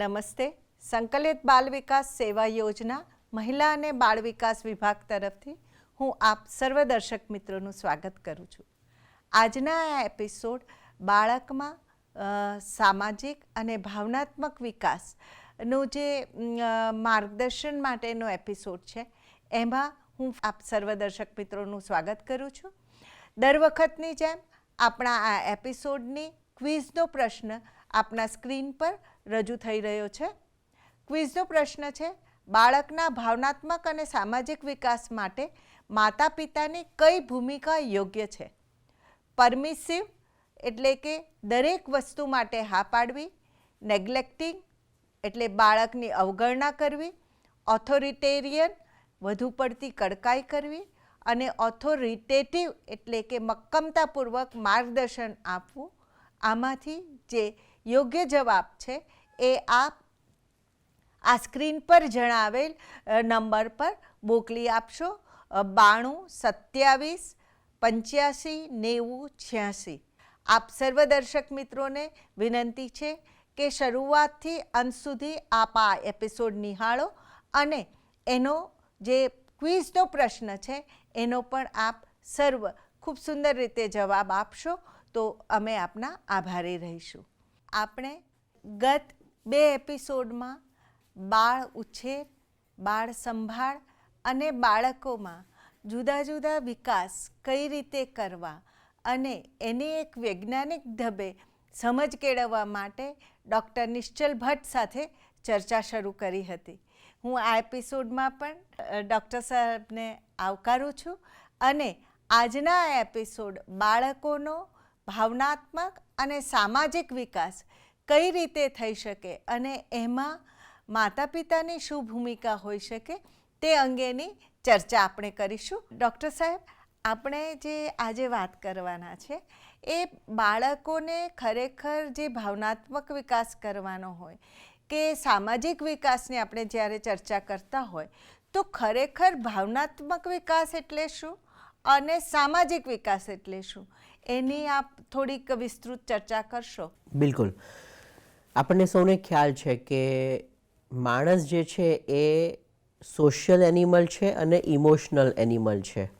નમસ્તે. સંકલિત બાલ વિકાસ સેવા યોજના મહિલા અને બાળ વિકાસ વિભાગ તરફથી હું આપ સર્વ દર્શક મિત્રોનું સ્વાગત કરું છું. આજના આ એપિસોડ બાળકમાં સામાજિક અને ભાવનાત્મક વિકાસનું જે માર્ગદર્શન માટેનો એપિસોડ છે, એમાં હું આપ સર્વ દર્શક મિત્રોનું સ્વાગત કરું છું. દર વખતની જેમ આપણા આ એપિસોડની ક્વિઝનો પ્રશ્ન આપના સ્ક્રીન પર રજૂ થઈ રહ્યો છે. ક્વિઝનો પ્રશ્ન છે, બાળકના ભાવનાત્મક અને સામાજિક વિકાસ માટે માતા પિતાની કઈ ભૂમિકા યોગ્ય છે? પરમિસિવ એટલે કે દરેક વસ્તુ માટે હા પાડવી, નેગ્લેક્ટિંગ એટલે બાળકની અવગણના કરવી, ઓથોરિટેરિયન વધુ પડતી કડકાઈ કરવી અને ઓથોરિટેટિવ એટલે કે મક્કમતાપૂર્વક માર્ગદર્શન આપવું. આમાંથી જે યોગ્ય જવાબ છે એ આપ આ સ્ક્રીન પર જણાવેલ નંબર પર મોકલી આપશો. બાણું, સત્યાવીસ, પંચ્યાસી, નેવું, છ્યાસી. આપ સર્વ દર્શક મિત્રોને વિનંતી છે કે શરૂઆતથી અંત સુધી આપ આ એપિસોડ નિહાળો અને એનો જે ક્વિઝનો પ્રશ્ન છે, એનો પણ આપ સર્વ ખૂબ સુંદર રીતે જવાબ આપશો. તો અમે આપના આભારી રહીશું. આપણે ગત બે એપિસોડમાં બાળ ઉછેર, બાળ સંભાળ અને બાળકોમાં જુદા જુદા વિકાસ કઈ રીતે કરવા અને એની એક વૈજ્ઞાનિક ઢબે સમજ કેળવવા માટે ડૉક્ટર નિશ્ચલ ભટ્ટ સાથે ચર્ચા શરૂ કરી હતી. હું આ એપિસોડમાં પણ ડૉક્ટર સાહેબને આવકારું છું અને આજના એપિસોડ બાળકોનો ભાવનાત્મક અને સામાજિક વિકાસ કઈ રીતે થઈ શકે અને એમાં માતા પિતાની શું ભૂમિકા હોઈ શકે તે અંગેની ચર્ચા આપણે કરીશું. ડૉક્ટર સાહેબ, આપણે જે આજે વાત કરવાના છે, એ બાળકોને ખરેખર જે ભાવનાત્મક વિકાસ કરવાનો હોય કે સામાજિક વિકાસની આપણે જ્યારે ચર્ચા કરતા હોય, તો ખરેખર ભાવનાત્મક વિકાસ એટલે શું અને સામાજિક વિકાસ એટલે શું? એની આપ થોડીક વિસ્તૃત ચર્ચા કરશો? બિલકુલ. આપણને સૌને ખ્યાલ છે કે માણસ જે છે એ સોશિયલ એનિમલ છે અને ઇમોશનલ એનિમલ છે.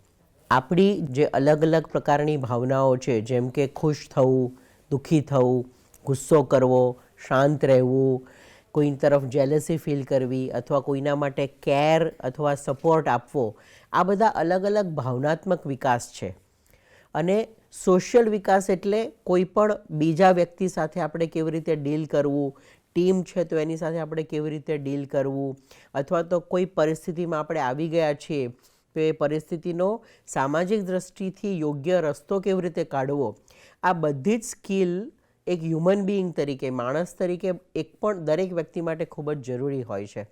આપણી જે અલગ અલગ પ્રકારની ભાવનાઓ છે, જેમ કે ખુશ થવું, દુઃખી થવું, ગુસ્સો કરવો, શાંત રહેવું કોઈ તરફ જેલસી ફીલ કરવી અથવા કોઈના માટે કેર અથવા સપોર્ટ આપવો, આ બધા અલગ અલગ ભાવનાત્મક વિકાસ છે. અને સોશિયલ વિકાસ એટલે કોઈ પણ બીજા વ્યક્તિ સાથે આપણે કેવી રીતે ડીલ કરવું, ટીમ છે તો એની સાથે આપણે કેવી રીતે ડીલ કરવું, અથવા તો કોઈ પરિસ્થિતિમાં આપણે આવી ગયા છીએ, તો એ પરિસ્થિતિનો સામાજિક દ્રષ્ટિથી યોગ્ય રસ્તો કેવી રીતે કાઢવો, આ બધી જ સ્કિલ એક હ્યુમન બિઈંગ તરીકે, માણસ તરીકે એક પણ દરેક વ્યક્તિ માટે ખૂબ જ જરૂરી હોય છે.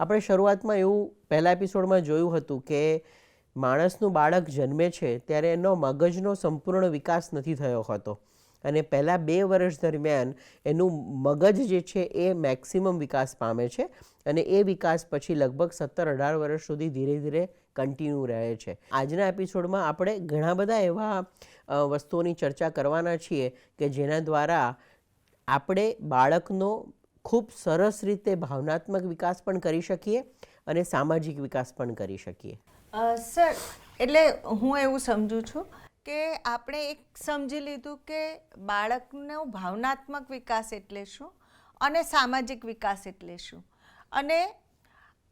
આપણે શરૂઆતમાં એવું પહેલા એપિસોડમાં જોયું હતું કે માણસનું બાળક જન્મે છે ત્યારે એનો મગજનો સંપૂર્ણ વિકાસ નથી થયો હોતો. અને પહેલાં બે વર્ષ દરમિયાન એનું મગજ જે છે એ મેક્સિમમ વિકાસ પામે છે અને એ વિકાસ પછી લગભગ સત્તર અઢાર વર્ષ સુધી ધીરે ધીરે કન્ટિન્યુ રહે છે. આજના એપિસોડમાં આપણે ઘણા બધા એવા વસ્તુઓની ચર્ચા કરવાના છીએ કે જેના દ્વારા આપણે બાળકનો ખૂબ સરસ રીતે ભાવનાત્મક વિકાસ પણ કરી શકીએ અને સામાજિક વિકાસ પણ કરી શકીએ. સર, એટલે હું એવું સમજુ છું કે આપણે એક સમજી લીધું કે બાળકનો ભાવનાત્મક વિકાસ એટલે શું અને સામાજિક વિકાસ એટલે શું? અને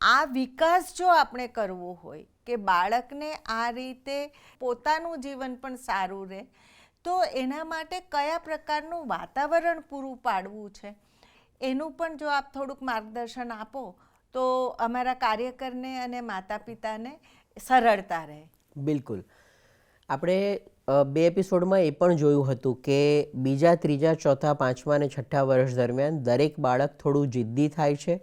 આ વિકાસ જો આપણે કરવો હોય કે બાળકને આ રીતે પોતાનું જીવન પણ સારું રહે, તો એના માટે કયા પ્રકારનું વાતાવરણ પૂરું પાડવું છે? એનું પણ જો આપ થોડુંક માર્ગદર્શન આપો, તો અમારા કાર્યકરને અને માતા પિતાને સરળતા રહે. બિલકુલ. આપણે બે એપિસોડમાં એ પણ જોયું હતું કે બીજા, ત્રીજા, ચોથા, પાંચમા અને છઠ્ઠા વર્ષ દરમિયાન દરેક બાળક થોડું જિદ્દી થાય છે,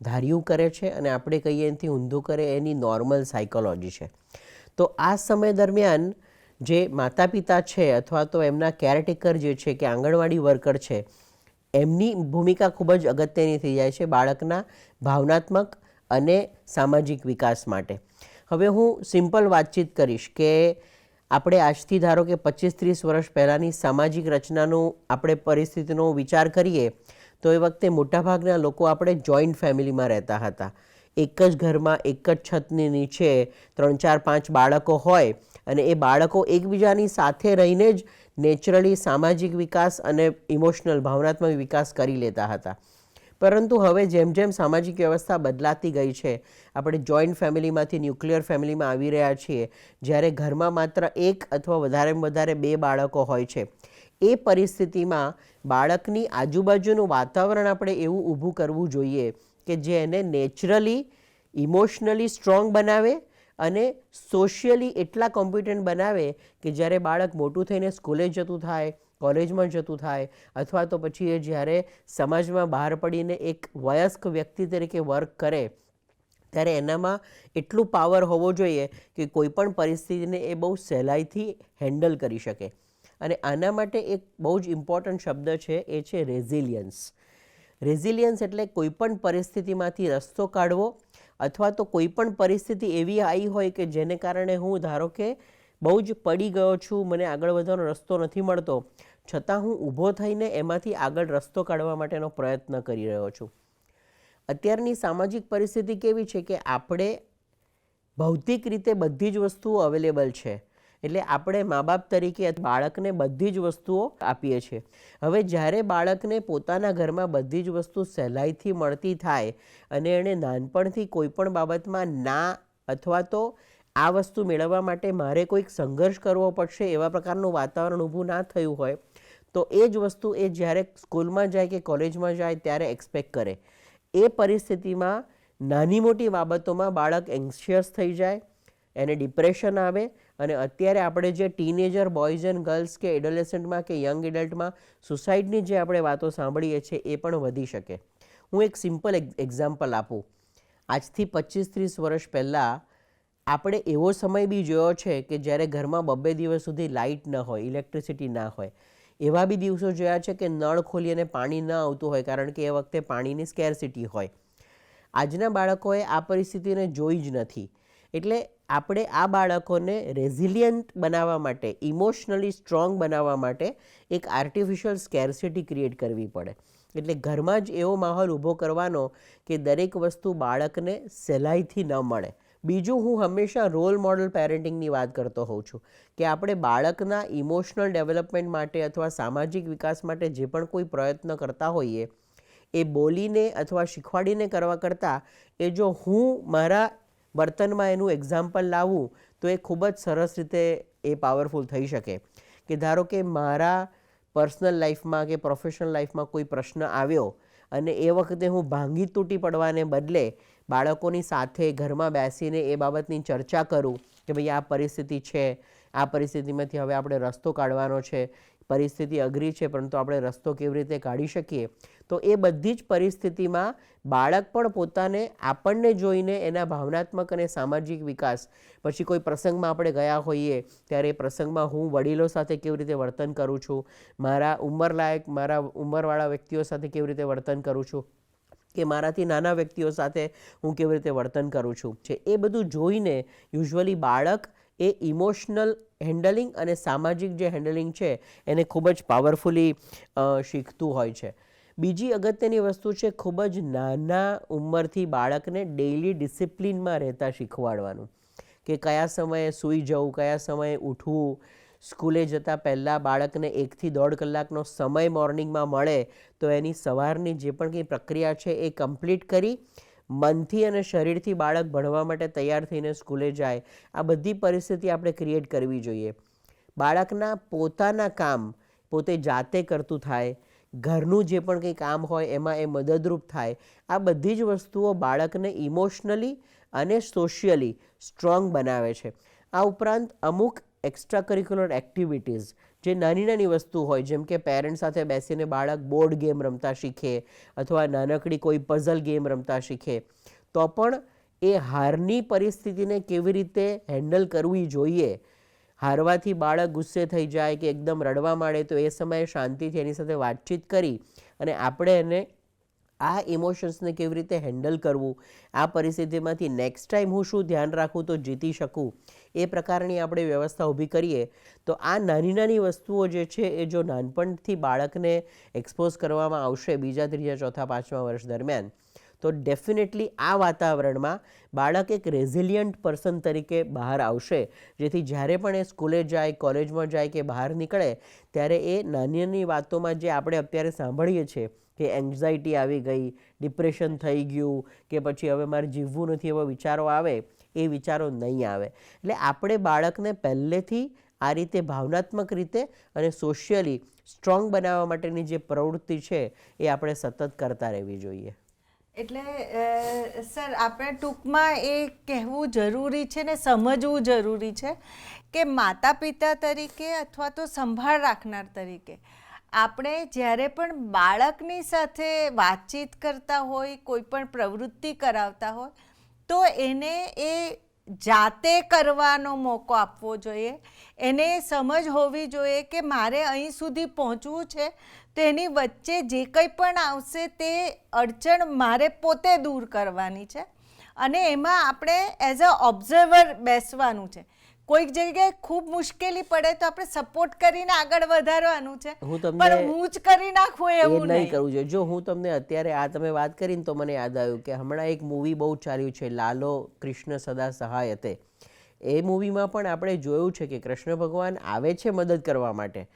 ધાર્યું કરે છે અને આપણે કહીએ એનાથી ઊંધું કરે એની નોર્મલ સાયકોલોજી છે. તો આ સમય દરમિયાન જે માતા પિતા છે અથવા તો એમના કેરટેકર જે છે કે આંગણવાડી વર્કર છે, એમની ભૂમિકા ખૂબ જ અગત્યની થઈ જાય છે બાળકના ભાવનાત્મક અને સામાજિક વિકાસ માટે. હવે હું સિમ્પલ વાતચીત કરીશ કે આપણે આજથી ધારો કે પચીસ ત્રીસ વર્ષ પહેલાંની સામાજિક રચનાનું આપણે પરિસ્થિતિનો વિચાર કરીએ, તો એ વખતે મોટાભાગના લોકો આપણે જોઈન્ટ ફેમિલીમાં રહેતા હતા. એક જ ઘરમાં, એક જ છતની નીચે ત્રણ, ચાર, પાંચ બાળકો હોય અને એ બાળકો એકબીજાની સાથે રહીને જ નેચરલી સામાજિક વિકાસ અને ઇમોશનલ, ભાવનાત્મક વિકાસ કરી લેતા હતા. પરંતુ હવે જેમ જેમ સામાજિક વ્યવસ્થા બદલાતી ગઈ છે, આપણે જોઈન્ટ ફેમિલીમાંથી ન્યુક્લિયર ફેમિલીમાં આવી રહ્યા છીએ, જ્યારે ઘરમાં માત્ર એક અથવા વધારેમાં વધારે બે બાળકો હોય છે. એ પરિસ્થિતિમાં બાળકની આજુબાજુનું વાતાવરણ આપણે એવું ઊભું કરવું જોઈએ કે જે એને નેચરલી ઇમોશનલી સ્ટ્રોંગ બનાવે અને સોશિયલી એટલા કોમ્પિટન્ટ બનાવે કે જ્યારે બાળક મોટું થઈને સ્કૂલે જતું થાય કોલેજમાં જતું થાય અથવા તો પછી એ જ્યારે સમાજમાં બહાર પડીને એક વયસ્ક વ્યક્તિ તરીકે વર્ક કરે, ત્યારે એનામાં એટલું પાવર હોવો જોઈએ કે કોઈ પણ પરિસ્થિતિને એ બહુ સહેલાઈથી હેન્ડલ કરી શકે. અને આના માટે એક બહુ જ ઇમ્પોર્ટન્ટ શબ્દ છે, એ છે રેઝિલિયન્સ રેઝિલિયન્સ એટલે કોઈ પણ પરિસ્થિતિમાંથી રસ્તો કાઢવો અથવા તો કોઈ પણ પરિસ્થિતિ એવી આવી હોય કે જેને કારણે હું ધારો કે બહુ જ પડી ગયો છું, મને આગળ વધવાનો રસ્તો નથી મળતો છતાં હું ઊભો થઈને એમાંથી આગળ રસ્તો કાઢવા માટેનો પ્રયત્ન કરી રહ્યો છું. અત્યારની સામાજિક પરિસ્થિતિ કેવી છે કે આપણે ભૌતિક રીતે બધી જ વસ્તુઓ અવેલેબલ છે. એટલે આપણે મા બાપ તરીકે બાળકને બધી જ વસ્તુઓ આપીએ છીએ. હવે જ્યારે બાળકને પોતાના ઘરમાં બધી જ વસ્તુ સહેલાઈથી મળતી થાય અને એણે નાનપણથી કોઈ પણ બાબતમાં ના અથવા તો આ વસ્તુ મેળવવા માટે મારે કોઈક સંઘર્ષ કરવો પડશે એવા પ્રકારનું વાતાવરણ ઊભું ના થયું હોય તો એ જ વસ્તુ એ જ્યારે સ્કૂલમાં જાય કે કોલેજમાં જાય ત્યારે એક્સપેક્ટ કરે. એ પરિસ્થિતિમાં નાની મોટી બાબતોમાં બાળક એન્શિયસ થઈ જાય, એને ડિપ્રેશન આવે અને અત્યારે આપણે જે ટીનેજર બોયઝ એન્ડ ગર્લ્સ કે એડોલેસન્ટમાં કે યંગ એડલ્ટમાં સુસાઇડની જે આપણે વાતો સાંભળીએ છીએ એ પણ વધી શકે. હું એક સિમ્પલ એક્ઝામ્પલ આપું. આજથી પચીસ ત્રીસ વર્ષ પહેલાં આપણે એવો સમય બી જોયો છે કે જ્યારે ઘરમાં બબ્બે દિવસ સુધી લાઇટ ન હોય ઇલેક્ટ્રિસિટી ના હોય એવા બી દિવસો જોયા છે કે નળ ખોલી અને પાણી ન આવતું હોય, કારણ કે એ વખતે પાણીની સ્કેરસિટી હોય. આજના બાળકોએ આ પરિસ્થિતિને જોઈ જ નથી. એટલે આપણે આ બાળકોને રેઝિલિયન્ટ બનાવવા માટે ઇમોશનલી સ્ટ્રોંગ બનાવવા માટે એક આર્ટિફિશિયલ સ્કેરસિટી ક્રિએટ કરવી પડે. એટલે ઘરમાં જ એવો માહોલ ઊભો કરવાનો કે દરેક વસ્તુ બાળકને સહેલાઈથી ન મળે. બીજું હું હંમેશા રોલ મોડલ પેરેન્ટિંગની વાત કરતો હોઉં છું કે આપણે બાળકના ઇમોશનલ ડેવલપમેન્ટ માટે અથવા સામાજિક વિકાસ માટે જે પણ કોઈ પ્રયત્ન કરતા હોઈએ, એ બોલીને અથવા શીખવાડીને કરવા કરતાં, એ જો હું મારા વર્તનમાં એનું એક્ઝામ્પલ લાવું, તો એ ખૂબ જ સરસ રીતે એ પાવરફુલ થઈ શકે. કે ધારો કે મારા પર્સનલ લાઈફમાં કે પ્રોફેશનલ લાઈફમાં કોઈ પ્રશ્ન આવ્યો અને એ વખતે હું ભાંગી તૂટી પડવાને બદલે બાળકોની સાથે ઘરમાં બેસીને એ બાબતની ચર્ચા કરું કે ભાઈ આ પરિસ્થિતિ છે, આ પરિસ્થિતિમાંથી હવે આપણે રસ્તો કાઢવાનો છે. પરિસ્થિતિ અઘરી છે, પરંતુ આપણે રસ્તો કેવી રીતે કાઢી શકીએ? તો એ બધી જ પરિસ્થિતિમાં બાળક પણ પોતાને, આપણને જોઈને એના ભાવનાત્મક અને સામાજિક વિકાસ. પછી કોઈ પ્રસંગમાં આપણે ગયા હોઈએ, ત્યારે એ પ્રસંગમાં હું વડીલો સાથે કેવી રીતે વર્તન કરું છું? મારા ઉંમરલાયક, મારા ઉંમરવાળા વ્યક્તિઓ સાથે કેવી રીતે વર્તન કરું છું? કે મારાથી નાના વ્યક્તિઓ સાથે હું કેવી રીતે વર્તન કરું છું? છે એ બધું જોઈને યુઝ્યુઅલી બાળક એ ઇમોશનલ હેન્ડલિંગ અને સામાજિક જે હેન્ડલિંગ છે, એને ખૂબ જ પાવરફુલી શીખતું હોય છે. બીજી અગત્યની વસ્તુ છે, ખૂબ જ નાના ઉંમરથી બાળકને ડેઇલી ડિસિપ્લિનમાં રહેતા શીખવાડવાનું. કે કયા સમયે સૂઈ જવું, કયા સમયે ઉઠવું, સ્કૂલે જતાં પહેલાં બાળકને એકથી દોઢ કલાકનો સમય મોર્નિંગમાં મળે, તો એની સવારની જે પણ કંઈ પ્રક્રિયા છે, એ કમ્પ્લીટ કરી મનથી અને શરીરથી બાળક ભણવા માટે તૈયાર થઈને સ્કૂલે જાય, આ બધી પરિસ્થિતિ આપણે ક્રિએટ કરવી જોઈએ. બાળકના પોતાના કામ પોતે જાતે કરતું થાય, ઘરનું જે પણ કંઈ કામ હોય એમાં એ મદદરૂપ થાય, આ બધી જ વસ્તુઓ બાળકને ઇમોશનલી અને સોશિયલી સ્ટ્રોંગ બનાવે છે. આ ઉપરાંત અમુક એક્સ્ટ્રા કરિક્યુલર એક્ટિવિટીઝ જે નાની નાની વસ્તુ હોય, જેમ કે પેરેન્ટ સાથે બેસીને બાળક બોર્ડ ગેમ રમતા શીખે અથવા નાનકડી કોઈ પઝલ ગેમ રમતા શીખે, તો પણ એ હારની પરિસ્થિતિને કેવી રીતે હેન્ડલ કરવી જોઈએ? હારવાથી બાળક ગુસ્સે થઈ જાય કે એકદમ રડવા માંડે, તો એ સમયે શાંતિથી એની સાથે વાતચીત કરી અને આપણે એને આ ઇમોશન્સને કેવી રીતે હેન્ડલ કરવું? આ પરિસ્થિતિમાંથી નેક્સ્ટ ટાઈમ હું શું ધ્યાન રાખું તો જીતી શકું? એ પ્રકારની આપણે વ્યવસ્થા ઊભી કરીએ, તો આ નાની નાની વસ્તુઓ જે છે એ જો નાનપણથી બાળકને એક્સપોઝ કરવામાં આવશે બીજા, ત્રીજા, ચોથા, પાંચમા વર્ષ દરમિયાન, તો ડેફિનેટલી આ વાતાવરણમાં બાળક એક રેઝિલિયન્ટ પર્સન તરીકે બહાર આવશે. જેથી જ્યારે પણ એ સ્કૂલે જાય, કોલેજમાં જાય કે બહાર નીકળે, ત્યારે એ નાની નાની વાતોમાં જે આપણે અત્યારે સાંભળીએ છીએ કે એન્ઝાયટી આવી ગઈ ડિપ્રેશન થઈ ગયું, કે પછી હવે મારે જીવવું નથી એવા વિચારો આવે એ વિચારો નહીં આવે. એટલે આપણે બાળકને પહેલેથી આ રીતે ભાવનાત્મક રીતે અને સોશિયલી સ્ટ્રોંગ બનાવવા માટેની જે પ્રવૃત્તિ છે, એ આપણે સતત કરતા રહેવી જોઈએ. એટલે સર, આપણે ટૂંકમાં એ કહેવું જરૂરી છે ને સમજવું જરૂરી છે કે માતા પિતા તરીકે અથવા તો સંભાળ રાખનાર તરીકે આપણે જ્યારે પણ બાળકની સાથે વાતચીત કરતા હોય, કોઈ પણ પ્રવૃત્તિ કરાવતા હોય તો એને એ જાતે કરવાનો મોકો આપવો જોઈએ. એને સમજ હોવી જોઈએ કે મારે અહીં સુધી પહોંચવું છે. તો એની વચ્ચે જે કંઈ પણ આવશે તે અડચણ મારે પોતે દૂર કરવાની છે. અને એમાં આપણે એઝ અ ઓબ્ઝર્વર બેસવાનું છે. કોઈક જગ્યાએ ખૂબ મુશ્કેલી પડે તો આપણે સપોર્ટ કરીને આગળ વધારવાનું છે. હું તમને- પણ હું જ કરી નાખું એવું નહીં કરવું જોઈએ જો હું તમને અત્યારે આ તમે વાત કરીને તો મને યાદ આવ્યું કે હમણાં એક મૂવી બહુ ચાલ્યું છે લાલો કૃષ્ણ સદા સહાય હતે એ મૂવીમાં પણ આપણે જોયું છે કે કૃષ્ણ ભગવાન આવે છે મદદ કરવા માટે.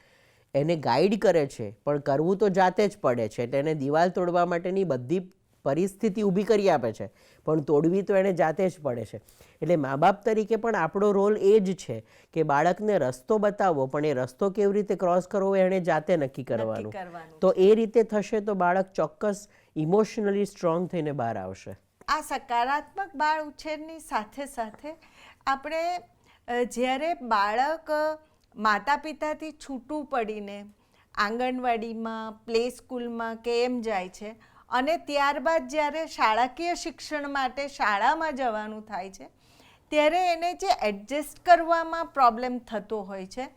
એને ગાઈડ કરે છે પણ કરવું તો જાતે જ પડે છે. તેને દિવાલ તોડવા માટેની બધી પરિસ્થિતિ ઊભી કરી આપે છે. પણ તોડવી તો એને જાતે જ પડે છે. એટલે મા બાપ તરીકે પણ આપણો રોલ એ જ છે કે બાળકને રસ્તો બતાવવો પણ એ રસ્તો કેવી રીતે ક્રોસ કરવો એણે જાતે નક્કી કરવાનું. તો એ રીતે થશે તો બાળક ચોક્કસ ઇમોશનલી સ્ટ્રોંગ થઈને બહાર આવશે. આ સકારાત્મક બાળ ઉછેરની સાથે સાથે આપણે જ્યારે બાળક માતા પિતાથી છૂટું પડીને આંગણવાડીમાં પ્લે સ્કૂલમાં કે એમ જાય છે અને ત્યારબાદ જ્યારે શાળાકીય શિક્ષણ માટે શાળામાં જવાનું થાય છે, ત્યારે એને જે એડજસ્ટ કરવામાં પ્રોબ્લેમ થતો હોય છે,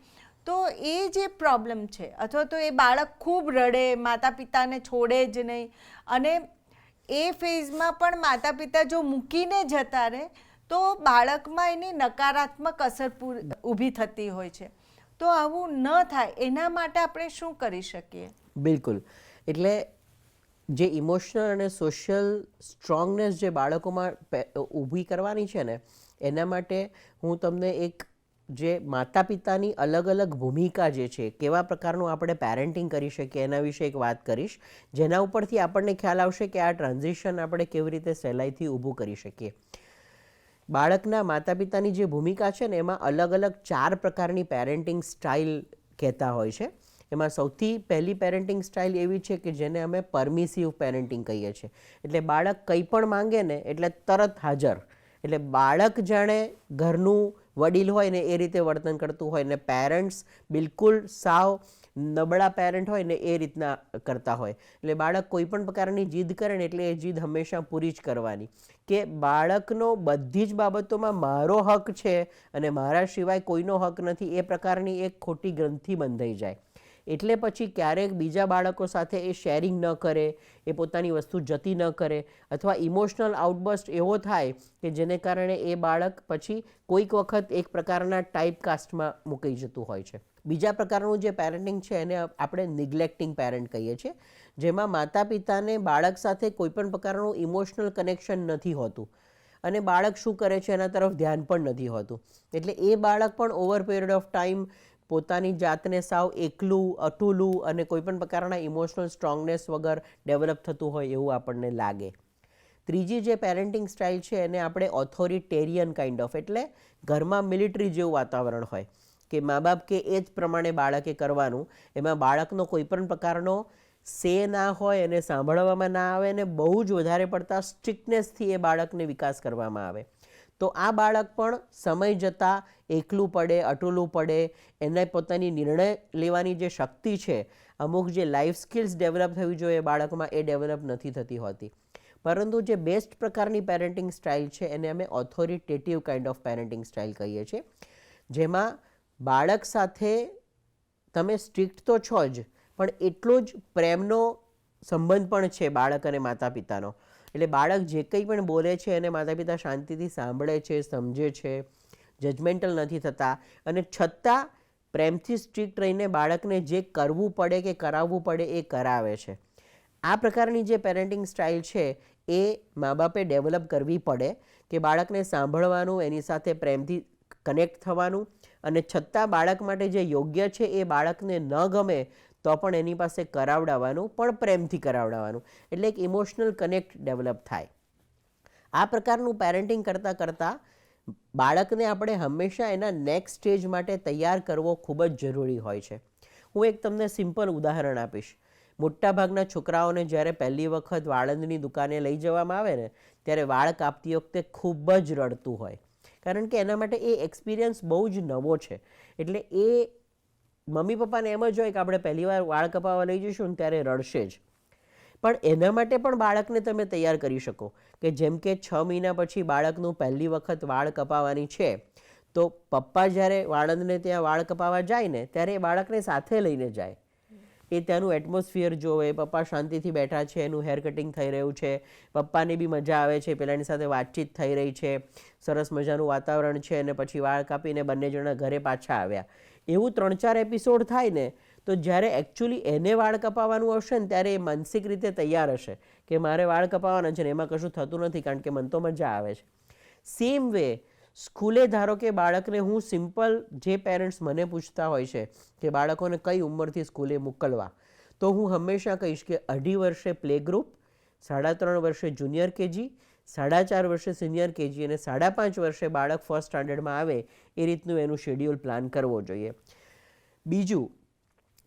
તો એ જે પ્રોબ્લેમ છે, અથવા તો એ બાળક ખૂબ રડે માતા પિતાને છોડે જ નહીં, અને એ ફેઝમાં પણ માતા પિતા જો મૂકીને જતા રહે, તો બાળકમાં એની નકારાત્મક અસર ઊભી થતી હોય છે. તો આવું ન થાય, એના માટે આપણે શું કરી શકીએ? બિલકુલ. એટલે જે ઇમોશનલ અને સોશિયલ સ્ટ્રોંગનેસ જે બાળકોમાં ઊભી કરવાની છે ને, એના માટે હું તમને એક જે માતા પિતાની અલગ અલગ ભૂમિકા જે છે, કેવા પ્રકારનું આપણે પેરેન્ટિંગ કરી શકીએ એના વિશે એક વાત કરીશ, જેના ઉપરથી આપણને ખ્યાલ આવશે કે આ ટ્રાન્ઝિશન આપણે કેવી રીતે સહેલાઈથી ઊભું કરી શકીએ. બાળકના માતા પિતાની જે ભૂમિકા છે ને, એમાં અલગ અલગ ચાર પ્રકારની પેરેન્ટિંગ સ્ટાઇલ કહેતા હોય છે. એમાં સૌથી પહેલી પેરેન્ટિંગ સ્ટાઇલ એવી છે કે જેને અમે પરમિસિવ પેરેન્ટિંગ કહીએ છીએ. એટલે બાળક કંઈ પણ માંગે ને એટલે તરત હાજર. એટલે બાળક જાણે ઘરનું વડીલ હોય ને એ રીતે વર્તન કરતું હોય ને પેરેન્ટ્સ બિલકુલ સાવ નબળા પેરેન્ટ હોય ને એ રીતના કરતા હોય. એટલે બાળક કોઈ પણ પ્રકારની જીદ કરે ને એટલે એ જીદ હંમેશા પૂરી જ કરવાની. કે બાળકનો બધી જ બાબતોમાં મારો હક છે અને મારા સિવાય કોઈનો હક નથી, એ પ્રકારની એક ખોટી ગ્રંથિ બંધાઈ જાય. એટલે પછી ક્યારેક બીજા બાળકો સાથે એ શેરિંગ ન કરે, એ પોતાની વસ્તુ જતી ન કરે અથવા ઇમોશનલ આઉટબર્સ્ટ એવો થાય કે જેને કારણે એ બાળક પછી કોઈક વખત એક પ્રકારના ટાઈપ કાસ્ટમાં મૂકાઈ જતું હોય છે. બીજા પ્રકારનું જે પેરેન્ટિંગ છે એને આપણે નિગ્લેક્ટિંગ પેરેન્ટ કહીએ છીએ, જેમાં માતા પિતાને બાળક સાથે કોઈપણ પ્રકારનું ઇમોશનલ કનેક્શન નથી હોતું અને બાળક શું કરે છે એના તરફ ધ્યાન પણ નથી હોતું. એટલે એ બાળક પણ ઓવર પીરિયડ ઓફ ટાઈમ પોતાની જાતને સાવ એકલું, અટુલું અને કોઈ પણ પ્રકારના ઇમોશનલ સ્ટ્રોંગનેસ વગર ડેવલપ થતું હોય એવું આપણને લાગે. ત્રીજી જે પેરેન્ટિંગ સ્ટાઇલ છે એને આપણે ઓથોરિટેરિયન કાઇન્ડ ઓફ એટલે ઘરમાં મિલિટરી જેવું વાતાવરણ હોય કે મા બાપ કે એ જ પ્રમાણે બાળકે કરવાનું, એમાં બાળકનો કોઈ પણ પ્રકારનો સે ના હોય અને સાંભળવામાં ના આવે અને બહુ જ વધારે પડતા સ્ટ્રિક્ટનેસથી એ બાળકને વિકાસ કરવામાં આવે. તો આ બાળક પણ સમય જતાં એકલું પડે, અટુલું પડે. એને પોતાની નિર્ણય લેવાની જે શક્તિ છે, અમુક જે લાઈફ સ્કિલ્સ ડેવલપ થવી જોઈએ બાળકમાં એ ડેવલપ નથી થતી હોતી. પરંતુ જે બેસ્ટ પ્રકારની પેરેન્ટિંગ સ્ટાઇલ છે, એને અમે authoritative kind of parenting style કહીએ છીએ. જેમાં બાળક સાથે તમે સ્ટ્રિક્ટ તો છો જ, પણ એટલો જ પ્રેમનો સંબંધ પણ છે બાળક અને માતા પિતાનો એટલે બાળક જે કંઈ પણ બોલે છે એને માતા પિતા શાંતિથી સાંભળે છે, સમજે છે જજમેન્ટલ નથી થતા. અને છતાં પ્રેમથી સ્ટ્રિક્ટ રહીને બાળકને જે કરવું પડે કે કરાવવું પડે એ કરાવે છે. આ પ્રકારની જે પેરેન્ટિંગ સ્ટાઇલ છે એ મા બાપે ડેવલપ કરવી પડે કે બાળકને સાંભળવાનું, એની સાથે પ્રેમથી કનેક્ટ થવાનું. અને છતાં બાળક માટે જે યોગ્ય છે એ બાળકને ન ગમે તો પણ એની પાસે કરાવડાવવાનું, પણ પ્રેમથી કરાવડાવવાનું. એટલે એક ઇમોશનલ કનેક્ટ ડેવલપ થાય. આ પ્રકારનું પેરેન્ટિંગ કરતાં કરતાં બાળકને આપણે હંમેશા એના નેક્સ્ટ સ્ટેજ માટે તૈયાર કરવો ખૂબ જ જરૂરી હોય છે. હું એક તમને સિમ્પલ ઉદાહરણ આપીશ. મોટાભાગના છોકરાઓને જ્યારે પહેલી વખત વાળંદની દુકાને લઈ જવામાં આવે ને, ત્યારે વાળ કાપતી વખતે ખૂબ જ રડતું હોય. કારણ કે એના માટે એ એક્સપિરિયન્સ બહુ જ નવો છે. એટલે એ મમ્મી પપ્પાને એમ જ હોય કે આપણે પહેલી વાર વાળ કપાવવા લઈ જઈશું ને ત્યારે રડશે જ. પણ એના માટે પણ બાળકને તમે તૈયાર કરી શકો કે જેમ કે છ મહિના પછી બાળકનું પહેલી વખત વાળ કપાવવાની છે, તો પપ્પા જ્યારે વાળંદને ત્યાં વાળ કપાવવા જાય ને, ત્યારે એ બાળકને સાથે લઈને જાય. એ ત્યાંનું એટમોસ્ફિયર જોવે, પપ્પા શાંતિથી બેઠા છે, એનું હેર કટિંગ થઈ રહ્યું છે, પપ્પાને બી મજા આવે છે, પેલાની સાથે વાતચીત થઈ રહી છે, સરસ મજાનું વાતાવરણ છે અને પછી વાળ કાપીને બંને જણા ઘરે પાછા આવ્યા. એવું ત્રણ ચાર એપિસોડ થાય ને, તો જ્યારે એકચ્યુઅલી એને વાળ કપાવવાનું હશે ને, ત્યારે એ માનસિક રીતે તૈયાર હશે કે મારે વાળ કપાવવાના છે ને, એમાં કશું થતું નથી કારણ કે મને તો મજા આવે છે. સેમ વે સ્કૂલે ધારો કે બાળકને હું સિમ્પલ જે પેરેન્ટ્સ મને પૂછતા હોય છે કે બાળકોને કઈ ઉંમરથી સ્કૂલે મોકલવા, તો હું હંમેશા કહીશ કે અઢી વર્ષે પ્લે ગ્રુપ સાડા ત્રણ વર્ષે જુનિયર કેજી સાડા ચાર વર્ષે સિનિયર કેજી અને સાડા પાંચ વર્ષે બાળક ફર્સ્ટ સ્ટાન્ડર્ડમાં આવે, એ રીતનું એનું શેડ્યુલ પ્લાન કરવો જોઈએ. બીજું,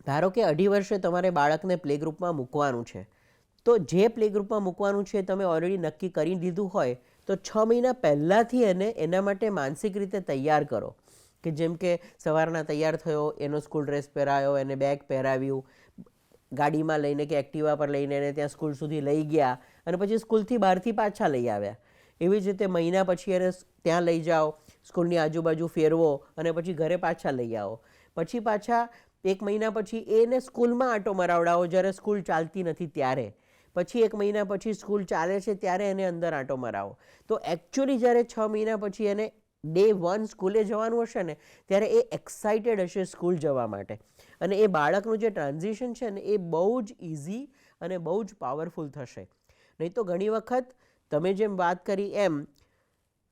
ધારો કે અઢી વર્ષે તમારે બાળકને પ્લે ગ્રુપમાં મૂકવાનું છે, તો જે પ્લે ગ્રુપમાં મૂકવાનું છે તમે ઓલરેડી નક્કી કરી દીધું હોય, તો છ મહિના પહેલાંથી એને એના માટે માનસિક રીતે તૈયાર કરો. કે જેમ કે સવારના તૈયાર થયો, એનો સ્કૂલ ડ્રેસ પહેરાયો, એને બેગ પહેરાવ્યું, ગાડીમાં લઈને કે એક્ટિવા પર લઈને એને ત્યાં સ્કૂલ સુધી લઈ ગયા અને પછી સ્કૂલથી બહારથી પાછા લઈ આવ્યા. એવી જ રીતે મહિના પછી એને ત્યાં લઈ જાઓ, સ્કૂલની આજુબાજુ ફેરવો અને પછી ઘરે પાછા લઈ આવો. પછી પાછા એક મહિના પછી એને સ્કૂલમાં આંટો મરાવડાવો જ્યારે સ્કૂલ ચાલતી નથી ત્યારે. પછી એક મહિના પછી સ્કૂલ ચાલે છે ત્યારે એને અંદર આંટો મરાવો. તો એકચ્યુઅલી જ્યારે છ મહિના પછી એને ડે વન સ્કૂલે જવાનું હશે ને, ત્યારે એ એક્સાઇટેડ હશે સ્કૂલ જવા માટે. અને એ બાળકનું જે ટ્રાન્ઝિશન છે ને, એ બહુ જ ઇઝી અને બહુ જ પાવરફુલ થશે. નહીં તો ઘણી વખત તમે જેમ વાત કરી એમ,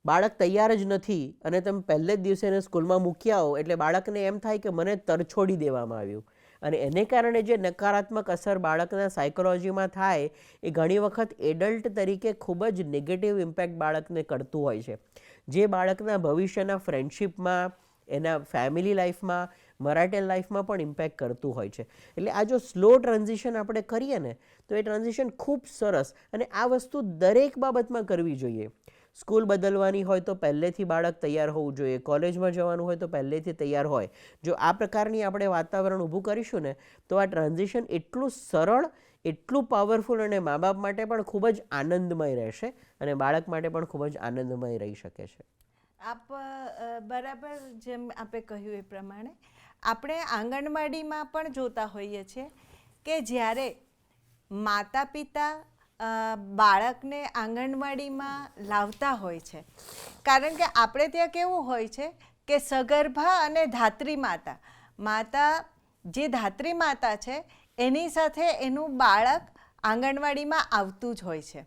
બાળક તૈયાર જ નથી અને તમે પહેલે જ દિવસે એને સ્કૂલમાં મૂક્યા આવો એટલે બાળકને એમ થાય કે મને તરછોડી દેવામાં આવ્યું. અને એને કારણે જે નકારાત્મક અસર બાળકના સાયકોલોજીમાં થાય એ ઘણી વખત એડલ્ટ તરીકે ખૂબ જ નેગેટિવ ઇમ્પેક્ટ બાળકને કરતું હોય છે. જે બાળકના ભવિષ્યના ફ્રેન્ડશિપમાં એના ફેમિલી લાઈફમાં મરાટેલ લાઈફમાં પણ ઇમ્પેક્ટ કરતું હોય છે. એટલે આ જો સ્લો ટ્રાન્ઝિશન આપણે કરીએ ને, તો એ ટ્રાન્ઝિશન ખૂબ સરસ અને આ વસ્તુ દરેક બાબતમાં કરવી જોઈએ. સ્કૂલ બદલવાની હોય તો પહેલેથી બાળક તૈયાર હોવું જોઈએ, કોલેજમાં જવાનું હોય તો પહેલેથી તૈયાર હોય. જો આ પ્રકારની આપણે વાતાવરણ ઊભું કરીશું ને, તો આ ટ્રાન્ઝિશન એટલું સરળ, એટલું પાવરફુલ અને મા બાપ માટે પણ ખૂબ જ આનંદમય રહેશે અને બાળક માટે પણ ખૂબ જ આનંદમય રહી શકે છે. આપ બરાબર જેમ આપે કહ્યું એ પ્રમાણે આપણે આંગણવાડીમાં પણ જોતા હોઈએ છીએ કે જ્યારે માતા પિતા બાળકને આંગણવાડીમાં લાવતા હોય છે. કારણ કે આપણે ત્યાં કેવું હોય છે કે સગર્ભા અને ધાત્રી માતા માતા, જે ધાત્રી માતા છે, એની સાથે એનું બાળક આંગણવાડીમાં આવતું જ હોય છે.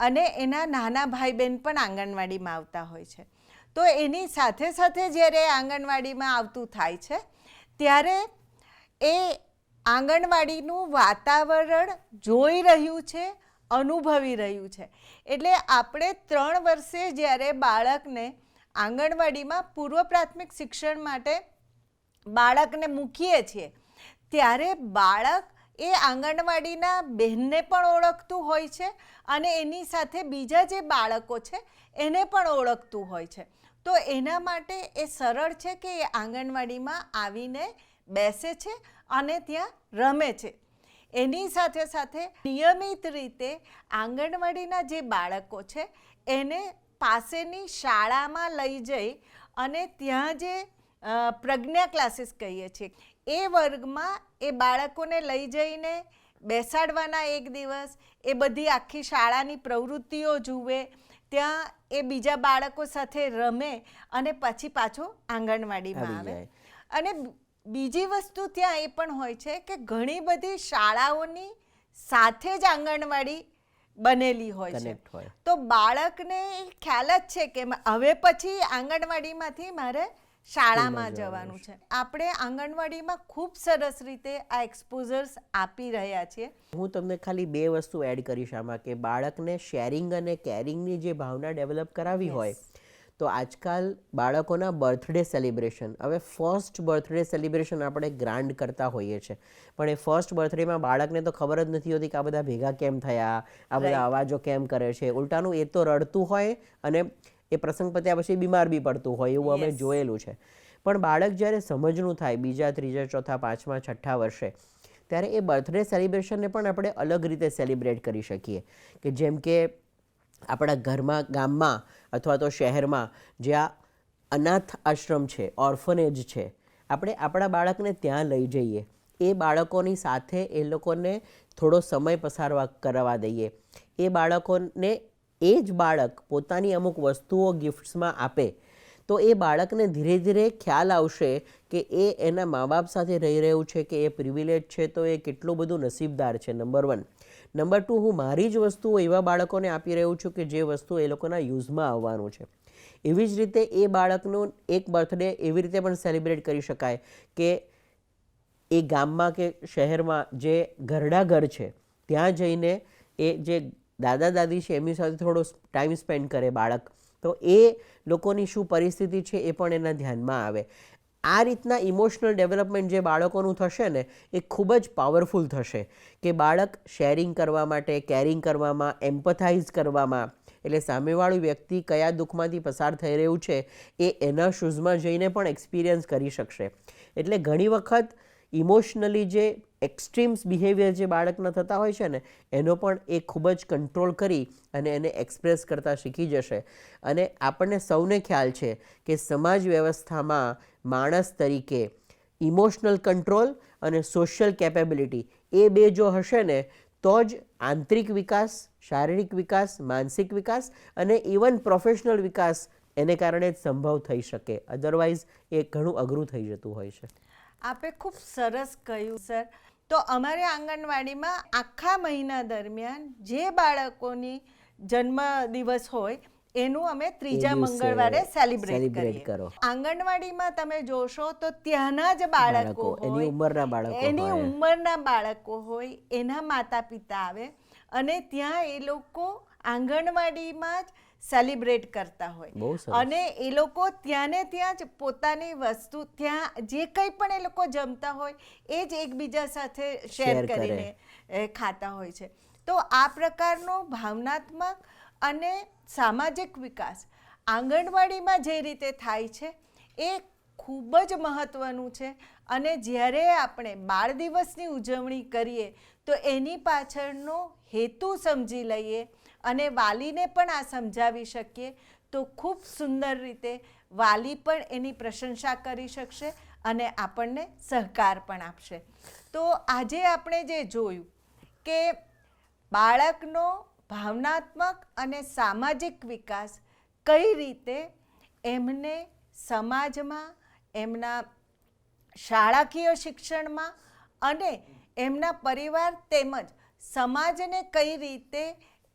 અને એના નાના ભાઈ બહેન પણ આંગણવાડીમાં આવતા હોય છે. તો એની સાથે સાથે જ્યારે આંગણવાડીમાં આવતું થાય છે ત્યારે એ આંગણવાડીનું વાતાવરણ જોઈ રહ્યું છે, અનુભવી રહ્યું છે. એટલે આપણે ત્રણ વર્ષે જ્યારે બાળકને આંગણવાડીમાં પૂર્વ પ્રાથમિક શિક્ષણ માટે બાળકને મૂકીએ છીએ, ત્યારે બાળક એ આંગણવાડીના બહેનને પણ ઓળખતું હોય છે અને એની સાથે બીજા જે બાળકો છે એને પણ ઓળખતું હોય છે. તો એના માટે એ સરળ છે કે એ આંગણવાડીમાં આવીને બેસે છે અને ત્યાં રમે છે. એની સાથે સાથે નિયમિત રીતે આંગણવાડીના જે બાળકો છે, એને પાસેની શાળામાં લઈ જઈ અને ત્યાં જે પ્રજ્ઞા ક્લાસીસ કહીએ છીએ, એ વર્ગમાં એ બાળકોને લઈ જઈને બેસાડવાના એક દિવસ, એ બધી આખી શાળાની પ્રવૃત્તિઓ જુએ ત્યાં એ બીજા બાળકો સાથે રમે અને પછી પાછો આંગણવાડીમાં આવે અને બીજી વસ્તુ ત્યાં એ પણ હોય છે કે ઘણી બધી શાળાઓની સાથે જ આંગણવાડી બનેલી હોય છે. તો બાળકને ખ્યાલ જ છે કે હવે પછી આંગણવાડીમાંથી મારે શાળામાં જવાનું છે. આપણે આંગણવાડીમાં ખૂબ સરસ રીતે આ એક્સપોઝર્સ આપી રહ્યા છીએ. હું તમને ખાલી બે વસ્તુ એડ કરીશ આમાં કે બાળકને શેરિંગ અને કેરિંગની જે ભાવના ડેવલપ કરાવી હોય તો આજકાલ બાળકોના બર્થડે સેલિબ્રેશન હવે ફર્સ્ટ બર્થડે સેલિબ્રેશન આપણે ગ્રાન્ડ કરતા હોઈએ છીએ. પણ એ ફર્સ્ટ બર્થડેમાં બાળકને તો ખબર જ નથી હોતી કે આ બધા ભેગા કેમ થયા આ બધા અવાજો કેમ કરે છે. ઉલટાનું એ તો રડતું હોય અને એ પ્રસંગ પત્યા પછી બીમાર બી પડતું હોય એવું અમે જોયેલું છે. પણ બાળક જ્યારે સમજનું થાય બીજા ત્રીજા ચોથા પાંચમા છઠ્ઠા વર્ષે ત્યારે એ બર્થડે સેલિબ્રેશનને પણ આપણે અલગ રીતે સેલિબ્રેટ કરી શકીએ. કે જેમ કે આપણા ઘરમાં ગામમાં અથવા તો શહેરમાં જ્યાં અનાથ આશ્રમ છે ઓર્ફનેજ છે આપણે આપણા બાળકને ત્યાં લઈ જઈએ. એ બાળકોની સાથે એ લોકોને થોડો સમય પસાર કરવા દઈએ. એ બાળકોને એ જ બાળક પોતાની અમુક વસ્તુઓ ગિફ્ટ્સમાં આપે, તો એ બાળકને ધીરે ધીરે ખ્યાલ આવશે કે એ એના મા બાપ સાથે રહી રહ્યું છે, કે એ પ્રિવિલેજ છે, તો એ કેટલું બધું નસીબદાર છે નંબર વન નંબર ટુ હું મારી જ વસ્તુઓ એવા બાળકોને આપી રહ્યું છું કે જે વસ્તુ એ લોકોના યુઝમાં આવવાનું છે. એવી જ રીતે એ બાળકનું એક બર્થડે એવી રીતે પણ સેલિબ્રેટ કરી શકાય કે એ ગામમાં કે શહેરમાં જે ઘરડા ઘર છે, ત્યાં જઈને એ જે દાદા દાદી છે, એમની સાથે થોડો ટાઈમ સ્પેન્ડ કરે બાળક. તો એ લોકોની શું પરિસ્થિતિ છે એ પણ એના ધ્યાનમાં આવે. આ રીતના ઇમોશનલ ડેવલપમેન્ટ જે બાળકોનું થશે ને, એ ખૂબ જ પાવરફુલ થશે. કે બાળક શેરિંગ કરવા માટે કેરિંગ કરવામાં એમ્પથાઇઝ કરવામાં, એટલે સામેવાળું વ્યક્તિ કયા દુઃખમાંથી પસાર થઈ રહ્યું છે, એ એના શૂઝમાં જઈને પણ એક્સપિરિયન્સ કરી શકશે. એટલે ઘણી વખત ઇમોશનલી જે એક્સ્ટ્રીમ્સ બિહેવિયર જે બાળકના થતા હોય છે ને, એનો પણ એ ખૂબ જ કંટ્રોલ કરી અને એને એક્સપ્રેસ કરતાં શીખી જશે. અને આપણને સૌને ખ્યાલ છે કે સમાજ વ્યવસ્થામાં માણસ તરીકે ઇમોશનલ કંટ્રોલ અને સોશિયલ કેપેબિલિટી એ બે જો હશે ને, તો જ આંતરિક વિકાસ, શારીરિક વિકાસ, માનસિક વિકાસ અને ઇવન પ્રોફેશનલ વિકાસ એને કારણે જ સંભવ થઈ શકે. અધરવાઇઝ એ ઘણું અઘરું થઈ જતું હોય છે. આપે ખૂબ સરસ કહ્યું સર. તો અમારે આંગણવાડીમાં આખા મહિના દરમિયાન જે બાળકોની જન્મ દિવસ હોય એનું અમે ત્રીજા મંગળવારે સેલિબ્રેટ કરીએ. કરો. આંગણવાડીમાં તમે જોશો તો ત્યાંના જ બાળકો, એની ઉંમરના બાળકો એની ઉંમરના બાળકો હોય એના માતા પિતા આવે. અને ત્યાં એ લોકો આંગણવાડીમાં જ સેલિબ્રેટ કરતા હોય. અને એ લોકો ત્યાંને ત્યાં જ પોતાની વસ્તુ ત્યાં જે કંઈ પણ એ લોકો જમતા હોય એ જ એકબીજા સાથે શેર કરીને ખાતા હોય છે. તો આ પ્રકારનો ભાવનાત્મક અને સામાજિક વિકાસ આંગણવાડીમાં જે રીતે થાય છે એ ખૂબ જ મહત્ત્વનું છે. અને જ્યારે આપણે બાળ દિવસની ઉજવણી કરીએ, તો એની પાછળનો હેતુ સમજી લઈએ અને વાલીને પણ આ સમજાવી શકીએ. તો ખૂબ સુંદર રીતે વાલી પણ એની પ્રશંસા કરી શકશે અને આપણને સહકાર પણ આપશે. તો આજે આપણે જે જોયું કે બાળકનો ભાવનાત્મક અને સામાજિક વિકાસ કઈ રીતે એમને સમાજમાં એમના શાળાકીય શિક્ષણમાં અને એમના પરિવાર તેમજ સમાજને કઈ રીતે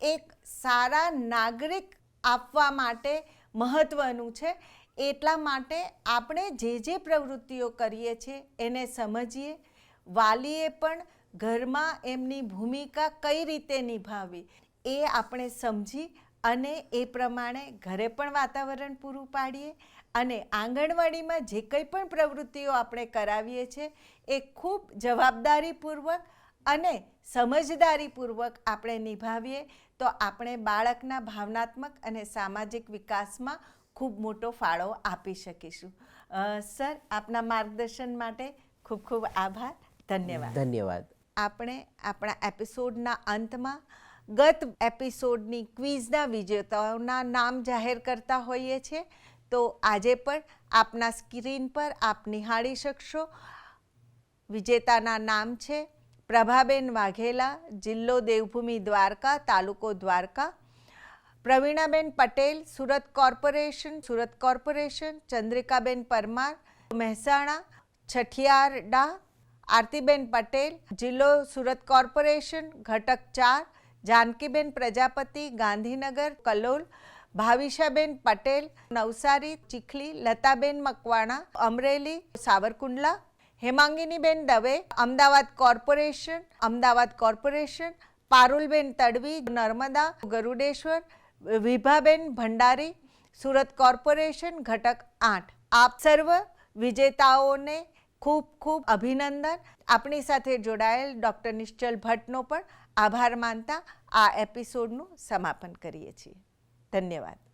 એક સારા નાગરિક આપવા માટે મહત્ત્વનું છે, એટલા માટે આપણે જે જે પ્રવૃત્તિઓ કરીએ છીએ એને સમજીએ. વાલીએ પણ ઘરમાં એમની ભૂમિકા કઈ રીતે નિભાવવી એ આપણે સમજી અને એ પ્રમાણે ઘરે પણ વાતાવરણ પૂરું પાડીએ અને આંગણવાડીમાં જે કંઈ પણ પ્રવૃત્તિઓ આપણે કરાવીએ છીએ એ ખૂબ જવાબદારીપૂર્વક અને સમજદારીપૂર્વક આપણે નિભાવીએ તો આપણે બાળકના ભાવનાત્મક અને સામાજિક વિકાસમાં ખૂબ મોટો ફાળો આપી શકીશું. સર આપના માર્ગદર્શન માટે ખૂબ ખૂબ આભાર. ધન્યવાદ. ધન્યવાદ. આપણે આપણા એપિસોડના અંતમાં ગત એપિસોડની ક્વિઝના વિજેતાઓના નામ જાહેર કરતા હોઈએ છીએ તો આજે પણ આપના સ્ક્રીન પર આપ નિહાળી શકશો. વિજેતાના નામ છે પ્રભાબેન વાઘેલા, જિલ્લો દેવભૂમિ દ્વારકા, તાલુકો Dwarka. Pravinaben Patel, Surat corporation Surat corporation. Chandrikaben Parmar, Mehsana. Chhathiyarda, આરતીબેન પટેલ, જિલ્લો સુરત કોર્પોરેશન, ઘટક ચાર. Jankiben Prajapati, Gandhinagar, Kalol, Bhavishaben Patel, Navsari, Chikhli, Lataben Makwana, Amreli, Savarkundla, Hemanginiben Dave, Ahmedabad corporation Ahmedabad corporation, Parulben Tadvi, Narmada, Garudeshwar, Vibhaben Bhandari, Surat corporation, ઘટક આઠ. આપ સર્વ વિજેતાઓને ખૂબ ખૂબ અભિનંદન. આપણી સાથે જોડાયેલ ડૉક્ટર નિશ્ચલ ભટ્ટનો પણ આભાર માનતા આ એપિસોડનું સમાપન કરીએ છીએ. ધન્યવાદ.